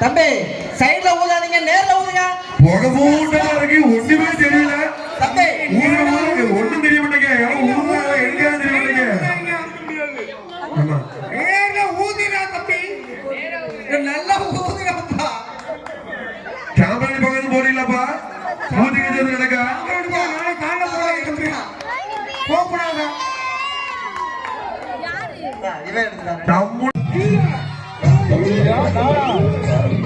தம்பி சைடுல ஊதாதீங்க நேர்ல ஊதுங்க. மூட்டா இருக்கு ஒண்ணுமே தெரியல. தம்பி. ஊரு ஊருக்கு ஒண்ணும் தெரிய மாட்டேங்க எங்க தெரிய மாட்டேங்க ஆமா. நேர்ல ஊதினா தம்பி. நல்லா ஊதுங்கப்பா கேமரா பக்கத்து போறீங்களப்பா? ஊதிக்கு சேர்ந்து நடக்க கோப்படாத இவன் எடுத்துட்டாரு Obrigada!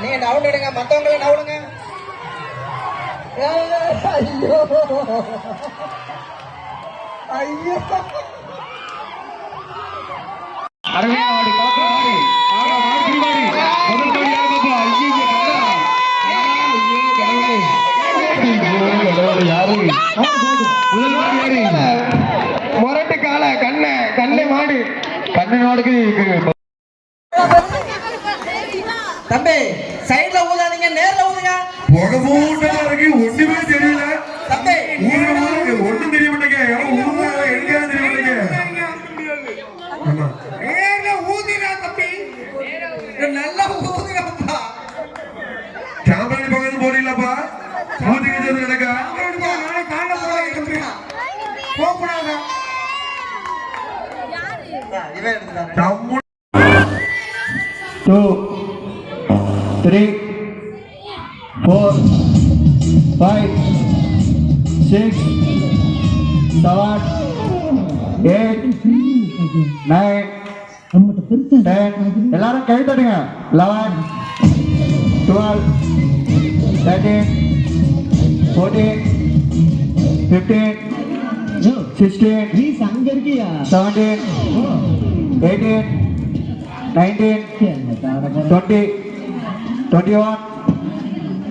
நீங்க டவுன் எடுங்க மத்தவங்கள டவுனுங்க ஐயோ. ஐயோ. அரவியாடி பாப்பாடி ஆனா மாடி மாடி முதல் கோடி யார் பாப்பா ஐயோ கடவுளே. யாரு முதல் கோடி யாரு முரட்டு கால கண்ணை கண்ணை மாடு கண்ணை மாடுக்கு தம்பி இருக்கு ஒண்ணுமே தெரியல. ஒண்ணும் தெரிய மாட்டேங்க. எங்க தெரிய மாட்டேங்க? ஆமா. ஊதினா தம்பி. நல்லா ஊதுங்கப்பா கேமரா பக்கத்து போறீங்களப்பா ஊதிக்கு சேர்ந்து நடக்க கோப்படாத இவன் எடுத்துட்டாரு நம்ம two, three, four, five, six, seven, eight, nine, ten. எல்லாரும் கை தட்டுங்க eleven twelve thirteen fourteen fifteen sixteen seventeen eighteen nineteen twenty twenty one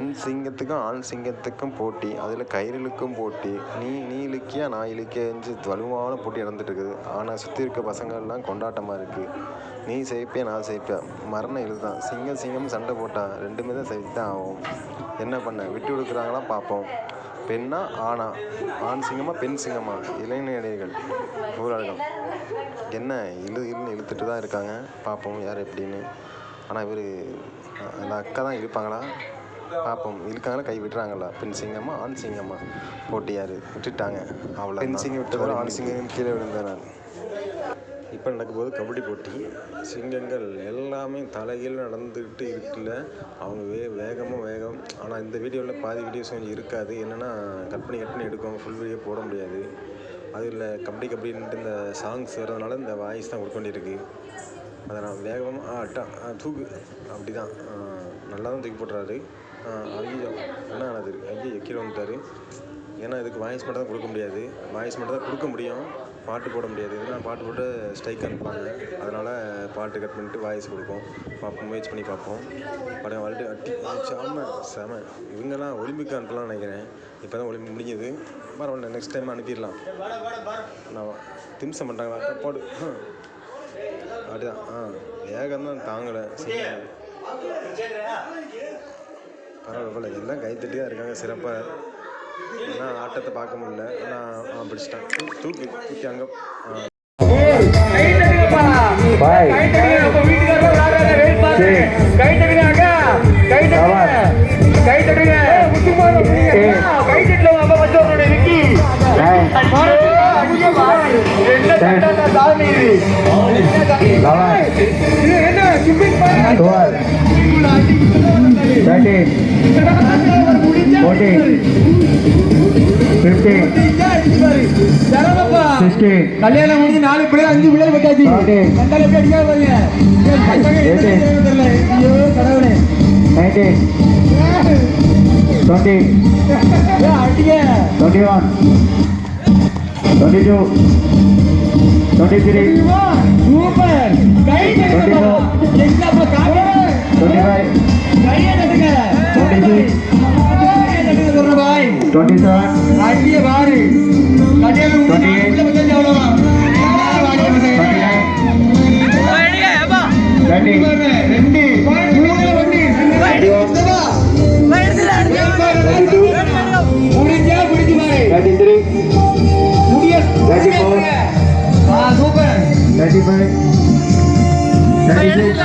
பெண் சிங்கத்துக்கும் ஆண் சிங்கத்துக்கும் போட்டி அதில் கயிறுலுக்கும் போட்டி. நீ நீ இழுக்கியா நான் இழுக்கியஞ்சு வலுவான போட்டி நடந்துட்டு இருக்குது ஆனால் சுற்றி இருக்க பசங்கள்லாம் கொண்டாட்டமாக இருக்குது நீ செய்ப்பியா நான் செய்ப்பேன் மரணம் இதுதான் சிங்கம் சிங்கம் சண்டை போட்டால் ரெண்டுமே தான் செய்து தான் ஆகும் என்ன பண்ண? விட்டு கொடுக்குறாங்களா பார்ப்போம் பெண்ணா ஆணா? ஆண் சிங்கமா பெண் சிங்கமா? இளைஞர்கள் ஊராளர்கள் என்ன? இழு இழுன்னு இழுத்துட்டு தான் இருக்காங்க. பார்ப்போம் யார் எப்படின்னு. ஆனால் இவர் அந்த அக்கா தான் இழுப்பாங்களா? பார்ப்போம் இழுக்காங்களா கை விட்டுறாங்களா? பெண் சிங்கமா ஆண் சிங்கமா? போட்டி யார்? விட்டுட்டாங்க. அவ்வளோ பெண் சிங்கம் விட்டதால் ஆண் சிங்கம் கீழே விழுந்தேன் நான். இப்போ நடக்க போது கபடி போட்டி சிங்கங்கள் எல்லாமே தலைகீழ நடந்துக்கிட்டு இருக்குல்ல அவங்க வே வேகமாக வேகம். ஆனால் இந்த வீடியோவில் பாதி வீடியோஸ் கொஞ்சம் இருக்காது. என்னென்னா கட் பண்ணி கட் பண்ணி எடுக்கும் ஃபுல் வீடியோ போட முடியாது. அதில் கபடி கபடின்ட்டு இந்த சாங்ஸ் வர்றதுனால இந்த வாய்ஸ் தான் கொடுக்க வேண்டியிருக்கு. அதை நான் வேகமாக ஆ டா தூக்கு. அப்படி தான் நல்லா தான் தூக்கி போட்டுறாரு. ஐயோ என்ன ஆனது ஐயோ கீழே வந்துட்டார் ஏன்னா இதுக்கு வாய்ஸ் மட்டும் தான் கொடுக்க முடியாது. வாய்ஸ் மட்டும் தான் கொடுக்க முடியும். பாட்டு போட முடியாது. ஏன்னா பாட்டு போட்டு ஸ்ட்ரைக் அனுப்புவாங்க. அதனால் பாட்டு கட் பண்ணிட்டு வாய்ஸ் கொடுப்போம். பார்ப்போம் முயற்சி பண்ணி பார்ப்போம். படம் வாழ்ட்டு அட்டி செம செம. இவங்கெல்லாம் ஒலிம்பிக் அனுப்பலாம்னு நினைக்கிறேன். இப்போ தான் ஒலிம்பிக் முடிஞ்சது. பரவாயில்ல நெக்ஸ்ட் டைம் அனுப்பிடலாம். நான் திம்சம் பண்ணுறாங்களா போடு. அப்படிதான். ஆ வேகம் தான் தாங்கலை பரவாயில்ல எல்லாம் கைத்தட்டி தான் இருக்காங்க சிறப்பாக ஆனால் ஆட்டத்தை பார்க்க முடியல. ஆனால் பிடிச்சிட்டான். தூக்கு தூக்கி அங்கே என்ன थर्टीन फोर्टीन ಫಿಫ್ಟೀನ್ ಸಿಕ್ಸ್ಟೀನ್ ಕಲ್ಯಾಣ ಮಾಡಿ ನಾಳೆ ಬೆಳೆ ಅಂಜು ಬೆಳೆ ಬೇಕಾಗಿ nineteen twenty twenty one twenty two twenty three twenty four twenty five super கை தட்டுங்க எங்கப்பா காட்டு கையை தட்டுங்க கையை தட்டுங்க சொல்ற பாய் அடிய பாரு கல்யாணம் முடிஞ்சு நாலு பிள்ளை பட்டாச்சு அவ்வளவுதான் எல்லாரும் அடிய பசங்க பாருங்க, ரெண்டு மூணு வண்டி முடிஞ்சா முடிஞ்சு பாரு முடிய முடிய ஆ சூப்பர் Thirty-five, thirty-six,